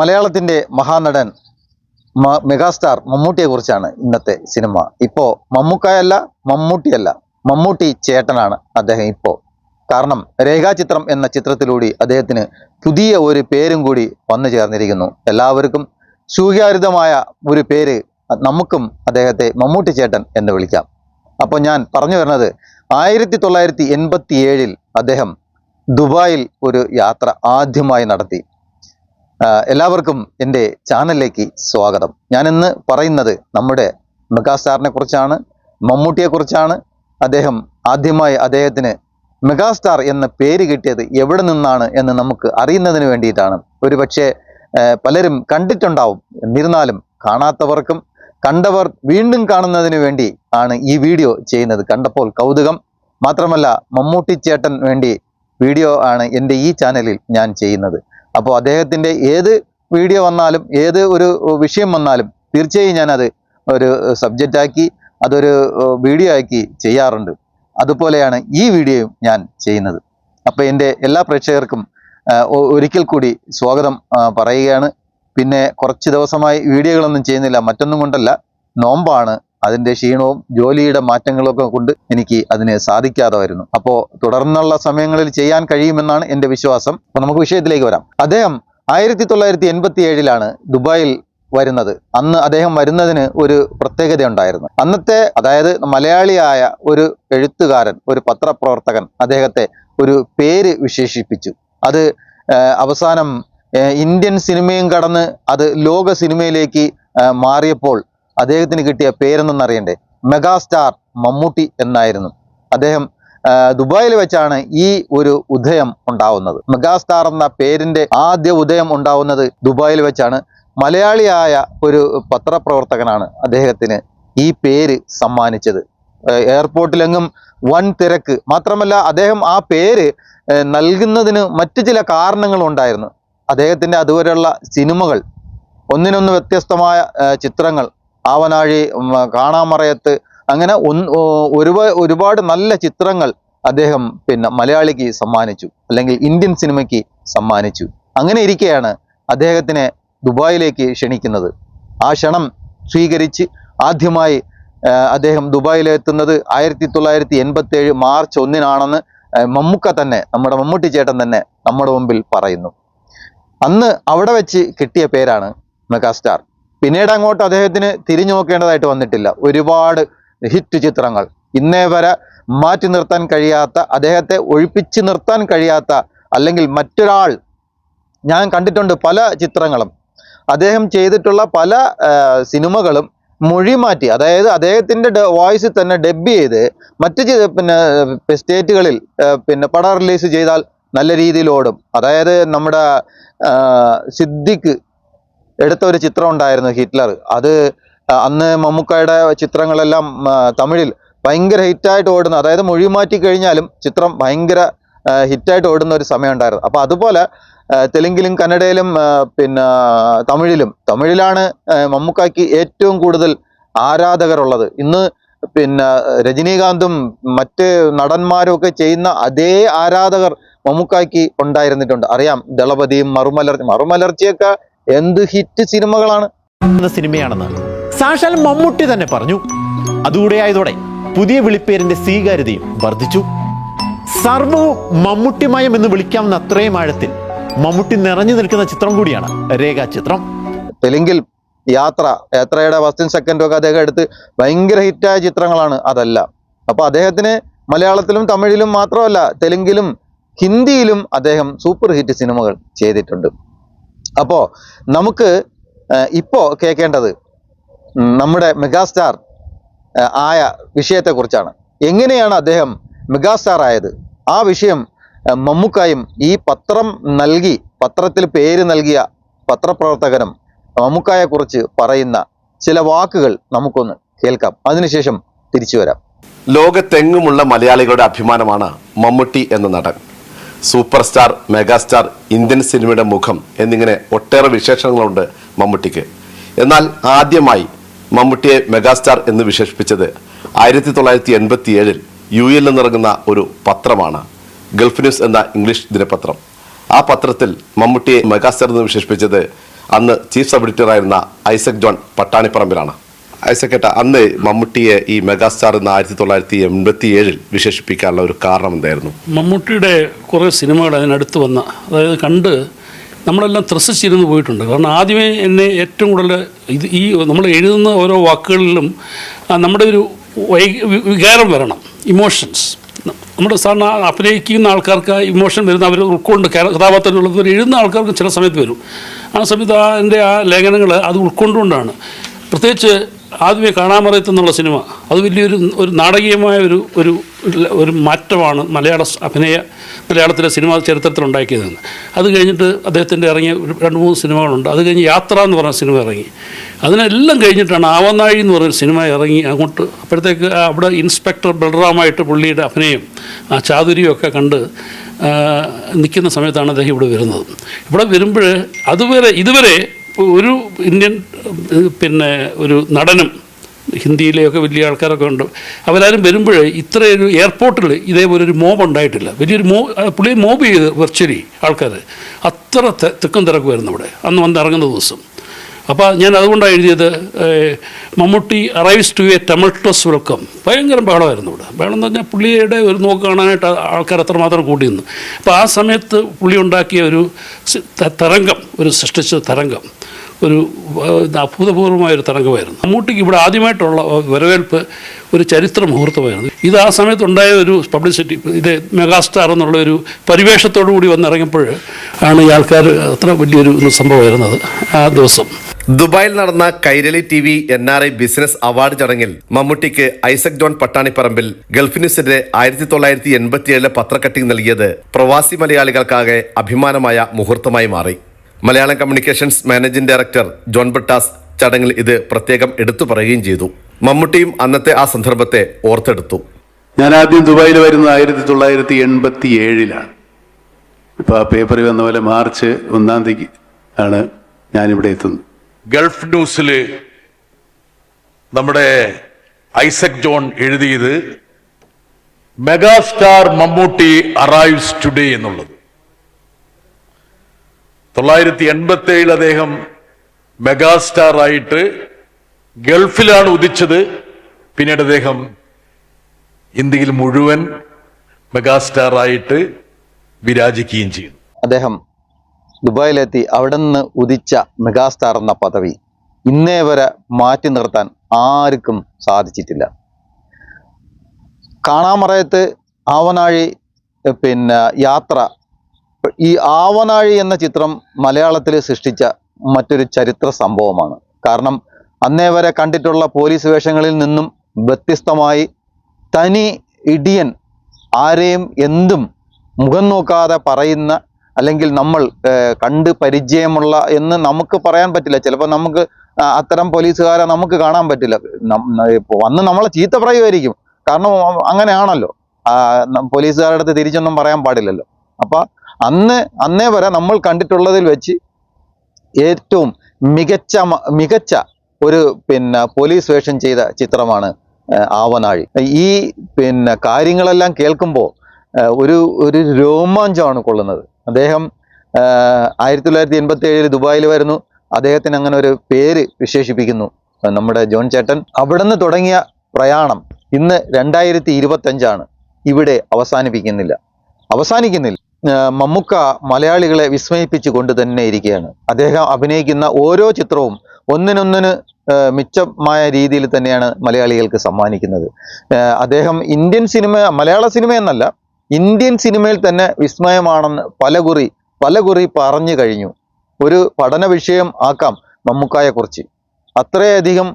മലയാളത്തിന്റെ മഹാനടൻ മെഗാസ്റ്റാർ മമ്മൂട്ടിയെ കുറിച്ചാണ് ഇന്നത്തെ സിനിമ. ഇപ്പോൾ മമ്മൂക്കായല്ല മമ്മൂട്ടിയല്ല. മമ്മൂട്ടി ചേട്ടനാണ് അദ്ദേഹം ഇപ്പോൾ കാരണം രേഖാചിത്രം എന്ന ചിത്രത്തിലൂടെ അദ്ദേഹത്തിന് പുതിയ ഒരു പേരും കൂടി വന്നു ചേർന്നിരിക്കുന്നു. എല്ലാവർക്കും സ്വീകാര്യതമായ ഒരു പേര് നമുക്കും അദ്ദേഹത്തെ മമ്മൂട്ടി ചേട്ടൻ എന്ന് വിളിക്കാം. അപ്പോൾ ഞാൻ പറഞ്ഞു വരുന്നത് ആയിരത്തി തൊള്ളായിരത്തി എൺപത്തി ഏഴിൽ അദ്ദേഹം ദുബായിൽ ഒരു യാത്ര ആദ്യമായി നടത്തി. എല്ലാവർക്കും എന്റെ ചാനലിലേക്ക് സ്വാഗതം. ഞാനിന്ന് പറയുന്നത് നമ്മുടെ മെഗാസ്റ്റാറിനെ കുറിച്ചാണ് മമ്മൂട്ടിയെക്കുറിച്ചാണ് അദ്ദേഹം ആദ്യമായി അദ്ദേഹത്തിന് മെഗാസ്റ്റാർ എന്ന പേര് കിട്ടിയത് എവിടെ നിന്നാണ് എന്ന് നമുക്ക് അറിയുന്നതിന് വേണ്ടിയിട്ടാണ്. ഒരു പക്ഷേ പലരും കണ്ടിട്ടുണ്ടാവും. എന്നിരുന്നാലും കാണാത്തവർക്കും കണ്ടവർ വീണ്ടും കാണുന്നതിന് വേണ്ടി ആണ് ഈ വീഡിയോ ചെയ്യുന്നത്. കണ്ടപ്പോൾ കൗതുകം. മാത്രമല്ല മമ്മൂട്ടി ചേട്ടൻ വേണ്ടി വീഡിയോ ആണ് എന്റെ ഈ ചാനലിൽ ഞാൻ ചെയ്യുന്നത്. അപ്പോൾ അദ്ദേഹത്തിന്റെ ഏത് വീഡിയോ വന്നാലും ഏത് ഒരു വിഷയം വന്നാലും തീർച്ചയായും ഞാനത് ഒരു സബ്ജക്റ്റാക്കി അതൊരു വീഡിയോ ആക്കി ചെയ്യാറുണ്ട്. അതുപോലെയാണ് ഈ വീഡിയോയും ഞാൻ ചെയ്യുന്നത്. അപ്പോൾ എന്റെ എല്ലാ പ്രേക്ഷകർക്കും ഒരിക്കൽ കൂടി സ്വാഗതം പറയുകയാണ്. പിന്നെ കുറച്ച് ദിവസമായി വീഡിയോകളൊന്നും ചെയ്യുന്നില്ല. മറ്റൊന്നും കൊണ്ടല്ല. നോമ്പാണ്. അതിന്റെ ക്ഷീണവും ജോലിയുടെ മാറ്റങ്ങളൊക്കെ കൊണ്ട് എനിക്ക് അതിനെ സാധിക്കാതെ വരുന്നു അപ്പോൾ തുടർന്നുള്ള സമയങ്ങളിൽ ചെയ്യാൻ കഴിയുമെന്നാണ് എന്റെ വിശ്വാസം. അപ്പോൾ നമുക്ക് വിഷയത്തിലേക്ക് വരാം. അദ്ദേഹം ആയിരത്തി തൊള്ളായിരത്തി എൺപത്തി ഏഴിലാണ് ദുബായിൽ വരുന്നത്. അന്ന് അദ്ദേഹം വരുന്നതിന് ഒരു പ്രത്യേകത ഉണ്ടായിരുന്നു. അന്നത്തെ അതായത് മലയാളിയായ ഒരു എഴുത്തുകാരൻ ഒരു പത്രപ്രവർത്തകൻ അദ്ദേഹത്തെ ഒരു പേര് വിശേഷിപ്പിച്ചു. അത് അവസാനം ഇന്ത്യൻ സിനിമയും കടന്ന് അത് ലോക സിനിമയിലേക്ക് മാറിയപ്പോൾ അദ്ദേഹത്തിന് കിട്ടിയ പേരെന്നറിയണ്ടേ മെഗാസ്റ്റാർ മമ്മൂട്ടി എന്നായിരുന്നു. അദ്ദേഹം ദുബായിൽ വെച്ചാണ് ഈ ഒരു ഉദയം ഉണ്ടാവുന്നത്. മെഗാസ്റ്റാർ എന്ന പേരിന്റെ ആദ്യ ഉദയം ഉണ്ടാവുന്നത് ദുബായിൽ വെച്ചാണ്. മലയാളിയായ ഒരു പത്രപ്രവർത്തകനാണ് അദ്ദേഹത്തിന് ഈ പേര് സമ്മാനിച്ചത്. എയർപോർട്ടിലെങ്ങും വൻ തിരക്ക്. മാത്രമല്ല അദ്ദേഹം ആ പേര് നൽകുന്നതിന് മറ്റു ചില കാരണങ്ങളും ഉണ്ടായിരുന്നു. അദ്ദേഹത്തിന്റെ അതുവരെയുള്ള സിനിമകൾ ഒന്നിനൊന്ന് വ്യത്യസ്തമായ ചിത്രങ്ങൾ ആവനാഴി കാണാമറയത്ത് അങ്ങനെ ഒരു ഒരുപാട് നല്ല ചിത്രങ്ങൾ അദ്ദേഹം പിന്നെ മലയാളിക്ക് സമ്മാനിച്ചു. അല്ലെങ്കിൽ ഇന്ത്യൻ സിനിമയ്ക്ക് സമ്മാനിച്ചു. അങ്ങനെ ഇരിക്കെയാണ് അദ്ദേഹത്തിനെ ദുബായിലേക്ക് ക്ഷണിക്കുന്നത്. ആ ക്ഷണം സ്വീകരിച്ച് ആദ്യമായി അദ്ദേഹം ദുബായിലെത്തുന്നത് ആയിരത്തി തൊള്ളായിരത്തി എൺപത്തി ഏഴ് മാർച്ച് ഒന്നിനാണെന്ന് മമ്മൂക്ക തന്നെ നമ്മുടെ മമ്മൂട്ടി ചേട്ടൻ തന്നെ നമ്മുടെ മുമ്പിൽ പറയുന്നു. അന്ന് അവിടെ വെച്ച് കിട്ടിയ പേരാണ് മെഗാസ്റ്റാർ. പിന്നീട് അങ്ങോട്ട് അദ്ദേഹത്തിന് തിരിഞ്ഞു നോക്കേണ്ടതായിട്ട് വന്നിട്ടില്ല. ഒരുപാട് ഹിറ്റ് ചിത്രങ്ങൾ. ഇന്നേ വരെ മാറ്റി നിർത്താൻ കഴിയാത്ത അദ്ദേഹത്തെ ഒഴിപ്പിച്ച് നിർത്താൻ കഴിയാത്ത അല്ലെങ്കിൽ മറ്റൊരാൾ ഞാൻ കണ്ടിട്ടുണ്ട് പല ചിത്രങ്ങളും. അദ്ദേഹം ചെയ്തിട്ടുള്ള പല സിനിമകളും മൊഴി മാറ്റി അതായത് അദ്ദേഹത്തിന്റെ വോയിസ് തന്നെ ഡബ് ചെയ്ത് മറ്റ് പിന്നെ സ്റ്റേറ്റുകളിൽ പിന്നെ പടം റിലീസ് ചെയ്താൽ നല്ല രീതിയിൽ ഓടും. അതായത് നമ്മുടെ സിദ്ദിഖ് എടുത്ത ഒരു ചിത്രം ഉണ്ടായിരുന്നു ഹിറ്റ്ലർ. അത് അന്ന് മമ്മൂക്കയുടെ ചിത്രങ്ങളെല്ലാം തമിഴിൽ ഭയങ്കര ഹിറ്റായിട്ട് ഓടുന്ന അതായത് മൊഴി മാറ്റി കഴിഞ്ഞാലും ചിത്രം ഭയങ്കര ഹിറ്റായിട്ട് ഓടുന്ന ഒരു സമയം ഉണ്ടായിരുന്നു. അപ്പോൾ അതുപോലെ തെലുങ്കിലും കന്നഡയിലും പിന്നെ തമിഴിലും തമിഴിലാണ് മമ്മൂക്കായ്ക്ക് ഏറ്റവും കൂടുതൽ ആരാധകരുള്ളത്. ഇന്ന് പിന്നെ രജനീകാന്തും മറ്റ് നടന്മാരും ഒക്കെ ചെയ്യുന്ന അതേ ആരാധകർ മമ്മൂക്കായ്ക്ക് ഉണ്ടായിരുന്നിട്ടുണ്ട്. അറിയാം ദളപതിയും മറുമലർ മറുമലർച്ചയൊക്കെ എന്ത് ഹിറ്റ് സിനിമകളാണ്? സിനിമയാണെന്ന് സാക്ഷാൽ മമ്മൂട്ടി തന്നെ പറഞ്ഞു. അതുകൂടെയായതോടെ പുതിയ വിളിപ്പേരിന്റെ സ്വീകാര്യതയും വർദ്ധിച്ചു. സർവവും മമ്മൂട്ടിമയം എന്ന് വിളിക്കാവുന്ന അത്രയും ആഴത്തിൽ മമ്മൂട്ടി നിറഞ്ഞു നിൽക്കുന്ന ചിത്രം കൂടിയാണ് രേഖാചിത്രം. തെലുങ്കിൽ യാത്ര യാത്രയുടെ ഫസ്റ്റും സെക്കൻഡും ഒക്കെ അദ്ദേഹം എടുത്ത് ഭയങ്കര ഹിറ്റായ ചിത്രങ്ങളാണ് അതല്ല. അപ്പൊ അദ്ദേഹത്തിന് മലയാളത്തിലും തമിഴിലും മാത്രമല്ല തെലുങ്കിലും ഹിന്ദിയിലും അദ്ദേഹം സൂപ്പർ ഹിറ്റ് സിനിമകൾ ചെയ്തിട്ടുണ്ട്. അപ്പോൾ നമുക്ക് ഇപ്പോൾ ഇപ്പോ കേൾക്കേണ്ടത് നമ്മുടെ മെഗാസ്റ്റാർ ആയ വിഷയത്തെക്കുറിച്ചാണ്. എങ്ങനെയാണ് അദ്ദേഹം മെഗാസ്റ്റാർ ആയത്? ആ വിഷയം മമ്മൂക്കായും ഈ പത്രം നൽകി പത്രത്തിൽ പേര് നൽകിയ പത്രപ്രവർത്തകനും മമ്മൂക്കായെ കുറിച്ച് പറയുന്ന ചില വാക്കുകൾ നമുക്കൊന്ന് കേൾക്കാം. അതിനുശേഷം തിരിച്ചു വരാം. ലോകത്തെങ്ങുമുള്ള മലയാളികളുടെ അഭിമാനമാണ് മമ്മൂട്ടി എന്ന നടൻ. സൂപ്പർ സ്റ്റാർ മെഗാസ്റ്റാർ ഇന്ത്യൻ സിനിമയുടെ മുഖം എന്നിങ്ങനെ ഒട്ടേറെ വിശേഷങ്ങളുണ്ട് മമ്മൂട്ടിക്ക്. എന്നാൽ ആദ്യമായി മമ്മൂട്ടിയെ മെഗാസ്റ്റാർ എന്ന് വിശേഷിപ്പിച്ചത് ആയിരത്തി തൊള്ളായിരത്തി എൺപത്തി ഏഴിൽ യു എൽ നിന്നിറങ്ങുന്ന ഒരു പത്രമാണ്. ഗൾഫ് ന്യൂസ് എന്ന ഇംഗ്ലീഷ് ദിനപത്രം. ആ പത്രത്തിൽ മമ്മൂട്ടിയെ മെഗാസ്റ്റാർ എന്ന് വിശേഷിപ്പിച്ചത് അന്ന് ചീഫ് സബ് എഡിറ്ററായിരുന്ന ഐസക് ജോൺ പട്ടാണിപ്പറമ്പിലാണ്. ഐസക് ഏട്ട അന്ന് മമ്മൂട്ടിയെ ഈ മെഗാസ്റ്റാർ എന്ന് ആയിരത്തി തൊള്ളായിരത്തി എൺപത്തി ഏഴിൽ വിശേഷിപ്പിക്കാനുള്ള ഒരു കാരണം എന്തായിരുന്നു? മമ്മൂട്ടിയുടെ കുറേ സിനിമകൾ അതിനടുത്ത് വന്ന അതായത് കണ്ട് നമ്മളെല്ലാം ത്രസിച്ചിരുന്ന് പോയിട്ടുണ്ട്. കാരണം ആദ്യമേ എന്നെ ഏറ്റവും കൂടുതൽ ഇത് ഈ നമ്മൾ എഴുതുന്ന ഓരോ വാക്കുകളിലും നമ്മുടെ ഒരു വികാരം വരണം ഇമോഷൻസ്. നമ്മുടെ സാധാരണ അഭിനയിക്കുന്ന ആൾക്കാർക്ക് ഇമോഷൻ വരുന്ന അവർ ഉൾക്കൊണ്ട് കഥാപാത്രങ്ങളുള്ളത് എഴുതുന്ന ആൾക്കാർക്ക് ചില സമയത്ത് വരും. ആ സമയത്ത് ആ എന്റെ ആ ലേഖനങ്ങൾ അത് ഉൾക്കൊണ്ടുകൊണ്ടാണ്. പ്രത്യേകിച്ച് ആദ്യമേ കാണാമറയത്ത് എന്നുള്ള സിനിമ. അത് വലിയൊരു ഒരു നാടകീയമായ ഒരു ഒരു ഒരു മാറ്റമാണ് മലയാള അഭിനയ മലയാളത്തിലെ സിനിമ ചരിത്രത്തിൽ ഉണ്ടാക്കിയതെന്ന് അത് കഴിഞ്ഞിട്ട് അദ്ദേഹത്തിന്റെ ഇറങ്ങിയ രണ്ട് മൂന്ന് സിനിമകളുണ്ട്. അത് കഴിഞ്ഞ് യാത്ര എന്ന് പറഞ്ഞ സിനിമ ഇറങ്ങി. അതിനെല്ലാം കഴിഞ്ഞിട്ടാണ് ആവനാഴി എന്ന് പറഞ്ഞ സിനിമ ഇറങ്ങി അങ്ങോട്ട്. അപ്പോഴത്തേക്ക് അവിടെ ഇൻസ്പെക്ടർ ബൽറാമായിട്ട് പുള്ളിയുടെ അഭിനയം ആ ചാതുര്യമൊക്കെ കണ്ട് നിൽക്കുന്ന സമയത്താണ് അദ്ദേഹം ഇവിടെ വരുന്നത്. ഇവിടെ വരുമ്പോൾ അതുവരെ ഇതുവരെ ഒരു ഇന്ത്യൻ പിന്നെ ഒരു നടനും ഹിന്ദിയിലെയൊക്കെ വലിയ ആൾക്കാരൊക്കെ ഉണ്ട്. അവരാരും വരുമ്പോൾ ഇത്രയൊരു എയർപോർട്ടിൽ ഇതേപോലെ ഒരു മോബ് ഉണ്ടായിട്ടില്ല. വലിയൊരു മോ പുള്ളി മോബ് ചെയ്ത് വെർച്വലി ആൾക്കാർ അത്ര തെക്കും തിരക്കുമായിരുന്നു ഇവിടെ അന്ന് വന്ന് ഇറങ്ങുന്ന ദിവസം. അപ്പോൾ ഞാൻ അതുകൊണ്ടാണ് എഴുതിയത് Mammootty arrives to a tumultuous welcome ഭയങ്കര ബഹളമായിരുന്നു ഇവിടെ. ബഹളം എന്ന് പറഞ്ഞാൽ പുള്ളിയുടെ ഒരു നോക്ക് കാണാനായിട്ട് ആൾക്കാർ അത്രമാത്രം കൂടി നിന്നു അപ്പോൾ ആ സമയത്ത് പുള്ളി ഉണ്ടാക്കിയ ഒരു തരംഗം ഒരു സൃഷ്ടിച്ച തരംഗം ഒരു അഭൂതപൂർവമായ ഒരു തരംഗമായിരുന്നു. മമ്മൂട്ടിക്ക് ഇവിടെ ആദ്യമായിട്ടുള്ള വരവേൽപ്പ് ഒരു ചരിത്ര മുഹൂർത്തമായിരുന്നു. ഇത് ആ സമയത്തുണ്ടായ ഒരു പബ്ലിസിറ്റി ഇത് മെഗാസ്റ്റാർ എന്നുള്ള ഒരു പരിവേഷത്തോടു കൂടി വന്നിറങ്ങിയപ്പോൾ ആണ് ഈ ആൾക്കാർ അത്ര വലിയൊരു സംഭവം വരുന്നത് ആ ദിവസം. ദുബായിൽ നടന്ന Kairali T V N R I business award ചടങ്ങിൽ മമ്മൂട്ടിക്ക് ഐസക് ജോൺ പട്ടാണിപ്പറമ്പിൽ ഗൾഫ് ന്യൂസിന്റെ ആയിരത്തി തൊള്ളായിരത്തി എൺപത്തിയേഴിലെ പത്രക്കട്ടിംഗ് നൽകിയത് പ്രവാസി മലയാളികൾക്കാകെ അഭിമാനമായ മുഹൂർത്തമായി മാറി. Malayalam communications managing director John Brittas ചടങ്ങിൽ ഇത് പ്രത്യേകം എടുത്തു പറയുകയും ചെയ്തു. മമ്മൂട്ടിയും അന്നത്തെ ആ സന്ദർഭത്തെ ഓർത്തെടുത്തു. ഞാൻ ആദ്യം ദുബായിൽ വരുന്നത് ആയിരത്തി തൊള്ളായിരത്തി എൺപത്തി ഏഴിലാണ് ഇപ്പൊ ആ പേപ്പറിൽ വന്ന പോലെ മാർച്ച് ഒന്നാം തീയതി ആണ് ഞാനിവിടെ എത്തുന്നത്. ഗൾഫ് ന്യൂസിൽ നമ്മുടെ ഐസക് ജോൺ എഴുതിയത് മെഗാസ്റ്റാർ മമ്മൂട്ടി അറൈവ്സ് ടുഡേ എന്നുള്ളത്. തൊള്ളായിരത്തി എൺപത്തി ഏഴിൽ അദ്ദേഹം മെഗാസ്റ്റാർ ആയിട്ട് ഗൾഫിലാണ് ഉദിച്ചത്. പിന്നീട് അദ്ദേഹം ഇന്ത്യയിൽ മുഴുവൻ മെഗാസ്റ്റാർ ആയിട്ട് വിരാജിക്കുകയും ചെയ്തു അദ്ദേഹം ദുബായിലെത്തി അവിടെ നിന്ന് ഉദിച്ച മെഗാസ്റ്റാർ എന്ന പദവി ഇന്നേ വരെ മാറ്റി നിർത്താൻ ആർക്കും സാധിച്ചിട്ടില്ല. കാണാമറയത്ത് ആവനാഴി പിന്നെ യാത്ര. ഈ ആവനാഴി എന്ന ചിത്രം മലയാളത്തിൽ സൃഷ്ടിച്ച മറ്റൊരു ചരിത്ര സംഭവമാണ്. കാരണം അന്നേ വരെ കണ്ടിട്ടുള്ള പോലീസ് വേഷങ്ങളിൽ നിന്നും വ്യത്യസ്തമായി തനി ഇടിയൻ ആരെയും എന്തും മുഖം നോക്കാതെ പറയുന്ന അല്ലെങ്കിൽ നമ്മൾ കണ്ട് പരിചയമുള്ള എന്ന് നമുക്ക് പറയാൻ പറ്റില്ല. ചിലപ്പോൾ നമുക്ക് അത്തരം പോലീസുകാരെ നമുക്ക് കാണാൻ പറ്റില്ല. വന്ന് നമ്മളെ ചീത്ത പറയുമായിരിക്കും. കാരണം അങ്ങനെയാണല്ലോ. പോലീസുകാരുടെ അടുത്ത് തിരിച്ചൊന്നും പറയാൻ പാടില്ലല്ലോ. അപ്പൊ അന്ന് അന്നേ വരെ നമ്മൾ കണ്ടിട്ടുള്ളതിൽ വെച്ച് ഏറ്റവും മികച്ച മികച്ച ഒരു പിന്നെ പോലീസ് വേഷം ചെയ്ത ചിത്രമാണ് ആവനാഴി. ഈ പിന്നെ കാര്യങ്ങളെല്ലാം കേൾക്കുമ്പോൾ ഒരു ഒരു രോമാഞ്ചമാണ് കൊള്ളുന്നത്. അദ്ദേഹം ആയിരത്തി തൊള്ളായിരത്തി എൺപത്തി ഏഴിൽ ദുബായിൽ വരുന്നു. അദ്ദേഹത്തിന് അങ്ങനെ ഒരു പേര് വിശേഷിപ്പിക്കുന്നു. നമ്മുടെ ജോൺ ചേട്ടൻ. അവിടുന്ന് തുടങ്ങിയ പ്രയാണം ഇന്ന് രണ്ടായിരത്തി ഇരുപത്തഞ്ചാണ് ഇവിടെ അവസാനിപ്പിക്കുന്നില്ല. അവസാനിക്കുന്നില്ല. മമ്മുക്ക മലയാളികളെ വിസ്മയിപ്പിച്ചു കൊണ്ട് തന്നെ ഇരിക്കുകയാണ്. അദ്ദേഹം അഭിനയിക്കുന്ന ഓരോ ചിത്രവും ഒന്നിനൊന്നിന് മിച്ചമായ രീതിയിൽ തന്നെയാണ് മലയാളികൾക്ക് സമ്മാനിക്കുന്നത്. അദ്ദേഹം ഇന്ത്യൻ സിനിമ മലയാള സിനിമ എന്നല്ല ഇന്ത്യൻ സിനിമയിൽ തന്നെ വിസ്മയമാണെന്ന് പലകുറി പലകുറി പറഞ്ഞു കഴിഞ്ഞു. ഒരു പഠന വിഷയം ആക്കാം മമ്മൂക്കായെക്കുറിച്ച്. അത്രയധികം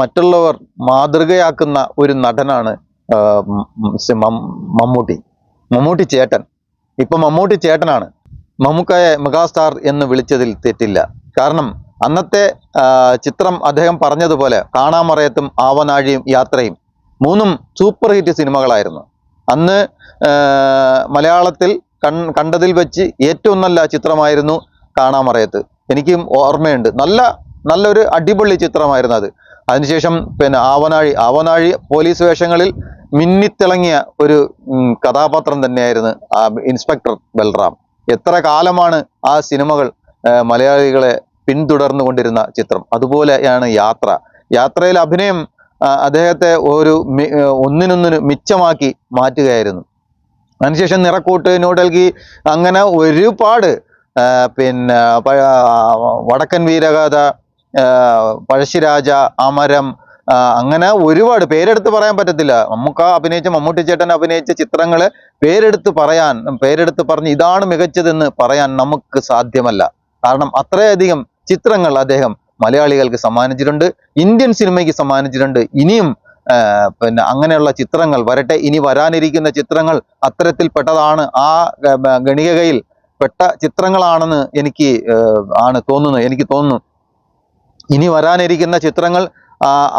മറ്റുള്ളവർ മാതൃകയാക്കുന്ന ഒരു നടനാണ് മമ്മൂട്ടി. മമ്മൂട്ടി ചേട്ടൻ. ഇപ്പൊ മമ്മൂട്ടി ചേട്ടനാണ്. മമ്മൂക്കായെ മെഗാസ്റ്റാർ എന്ന് വിളിച്ചതിൽ തെറ്റില്ല. കാരണം അന്നത്തെ ചിത്രം അദ്ദേഹം പറഞ്ഞതുപോലെ കാണാമറയത്തും ആവനാഴിയും യാത്രയും മൂന്നും സൂപ്പർ ഹിറ്റ് സിനിമകളായിരുന്നു. അന്ന് മലയാളത്തിൽ കണ്ടതിൽ വെച്ച് ഏറ്റവും നല്ല ചിത്രമായിരുന്നു കാണാമറയത്ത്. എനിക്കും ഓർമ്മയുണ്ട്. നല്ല നല്ലൊരു അടിപൊളി ചിത്രമായിരുന്നു അത്. അതിനുശേഷം പിന്നെ ആവനാഴി ആവനാഴി പോലീസ് വേഷങ്ങളിൽ മിന്നിത്തിളങ്ങിയ ഒരു കഥാപാത്രം തന്നെയായിരുന്നു ആ ഇൻസ്പെക്ടർ ബൽറാം. എത്ര കാലമാണ് ആ സിനിമകൾ മലയാളികളെ പിന്തുടർന്നു കൊണ്ടിരുന്ന ചിത്രം. അതുപോലെയാണ് യാത്ര. യാത്രയിൽ അഭിനയം അദ്ദേഹത്തെ ഒരു ഒന്നിനൊന്നിന് മിച്ചമാക്കി മാറ്റുകയായിരുന്നു. അതിനുശേഷം നിറക്കൂട്ട് ന്യൂഡൽഹി അങ്ങനെ ഒരുപാട് പിന്നെ വടക്കൻ വീരഗാഥ പഴശ്ശിരാജ അമരം അങ്ങനെ ഒരുപാട് പേരെടുത്ത് പറയാൻ പറ്റത്തില്ല. നമുക്ക് അഭിനയിച്ച മമ്മൂട്ടി ചേട്ടൻ അഭിനയിച്ച ചിത്രങ്ങൾ പേരെടുത്ത് പറയാൻ പേരെടുത്ത് പറഞ്ഞ് ഇതാണ് മികച്ചതെന്ന് പറയാൻ നമുക്ക് സാധ്യമല്ല. കാരണം അത്രയധികം ചിത്രങ്ങൾ അദ്ദേഹം മലയാളികൾക്ക് സമ്മാനിച്ചിട്ടുണ്ട് ഇന്ത്യൻ സിനിമയ്ക്ക് സമ്മാനിച്ചിട്ടുണ്ട്. ഇനിയും പിന്നെ അങ്ങനെയുള്ള ചിത്രങ്ങൾ വരട്ടെ ഇനി വരാനിരിക്കുന്ന ചിത്രങ്ങൾ അത്തരത്തിൽപ്പെട്ടതാണ് ആ ഗണികകയിൽ പെട്ട ചിത്രങ്ങളാണെന്ന് എനിക്ക് ആണ് തോന്നുന്നത് എനിക്ക് തോന്നുന്നു. ഇനി വരാനിരിക്കുന്ന ചിത്രങ്ങൾ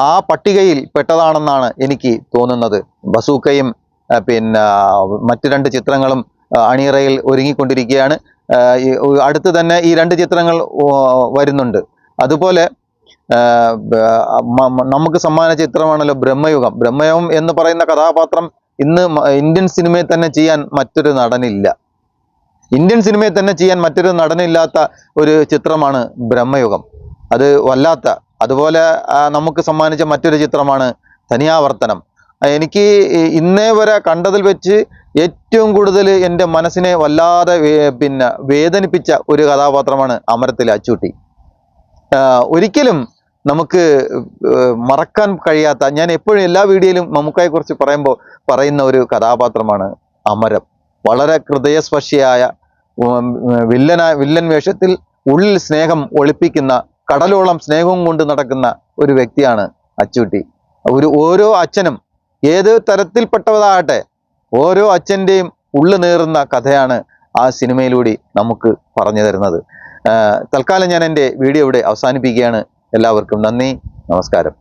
ആ പട്ടികയിൽ പെട്ടതാണെന്നാണ് എനിക്ക് തോന്നുന്നത്. ബസൂക്കയും പിന്നെ മറ്റു രണ്ട് ചിത്രങ്ങളും അണിയറയിൽ ഒരുങ്ങിക്കൊണ്ടിരിക്കുകയാണ്. അടുത്ത് തന്നെ ഈ രണ്ട് ചിത്രങ്ങൾ വരുന്നുണ്ട്. അതുപോലെ നമുക്ക് സമ്മാനിച്ച ചിത്രമാണല്ലോ ബ്രഹ്മയുഗം. ബ്രഹ്മയുഗം എന്ന് പറയുന്ന കഥാപാത്രം ഇന്ന് ഇന്ത്യൻ സിനിമയിൽ തന്നെ ചെയ്യാൻ മറ്റൊരു നടനില്ല. ഇന്ത്യൻ സിനിമയിൽ തന്നെ ചെയ്യാൻ മറ്റൊരു നടനില്ലാത്ത ഒരു ചിത്രമാണ് ബ്രഹ്മയുഗം. അത് വല്ലാത്ത അതുപോലെ നമുക്ക് സമ്മാനിച്ച മറ്റൊരു ചിത്രമാണ് തനിയാവർത്തനം. എനിക്ക് ഇന്നേ വരെ കണ്ടതിൽ വെച്ച് ഏറ്റവും കൂടുതൽ എന്റെ മനസ്സിനെ വല്ലാതെ പിന്നെ വേദനിപ്പിച്ച ഒരു കഥാപാത്രമാണ് അമരത്തിലെ അച്ചൂട്ടി. ഒരിക്കലും നമുക്ക് മറക്കാൻ കഴിയാത്ത ഞാൻ എപ്പോഴും എല്ലാ വീഡിയോയിലും മമ്മൂക്കായെ കുറിച്ച് പറയുമ്പോൾ പറയുന്ന ഒരു കഥാപാത്രമാണ് അമരം. വളരെ ഹൃദയസ്പർശിയായ വില്ലന വില്ലൻ വേഷത്തിൽ ഉള്ളിൽ സ്നേഹം ഒളിപ്പിക്കുന്ന കടലോളം സ്നേഹവും കൊണ്ട് നടക്കുന്ന ഒരു വ്യക്തിയാണ് അച്ചൂട്ടി. ഒരു ഓരോ അച്ഛനും ഏത് തരത്തിൽപ്പെട്ടതാകട്ടെ ഓരോ അച്ഛന്റെയും ഉള്ളു നേറുന്ന കഥയാണ് ആ സിനിമയിലൂടെ നമുക്ക് പറഞ്ഞു തരുന്നത്. തൽക്കാലം ഞാൻ എന്റെ വീഡിയോ ഇവിടെ അവസാനിപ്പിക്കുകയാണ്. എല്ലാവർക്കും നന്ദി നമസ്കാരം.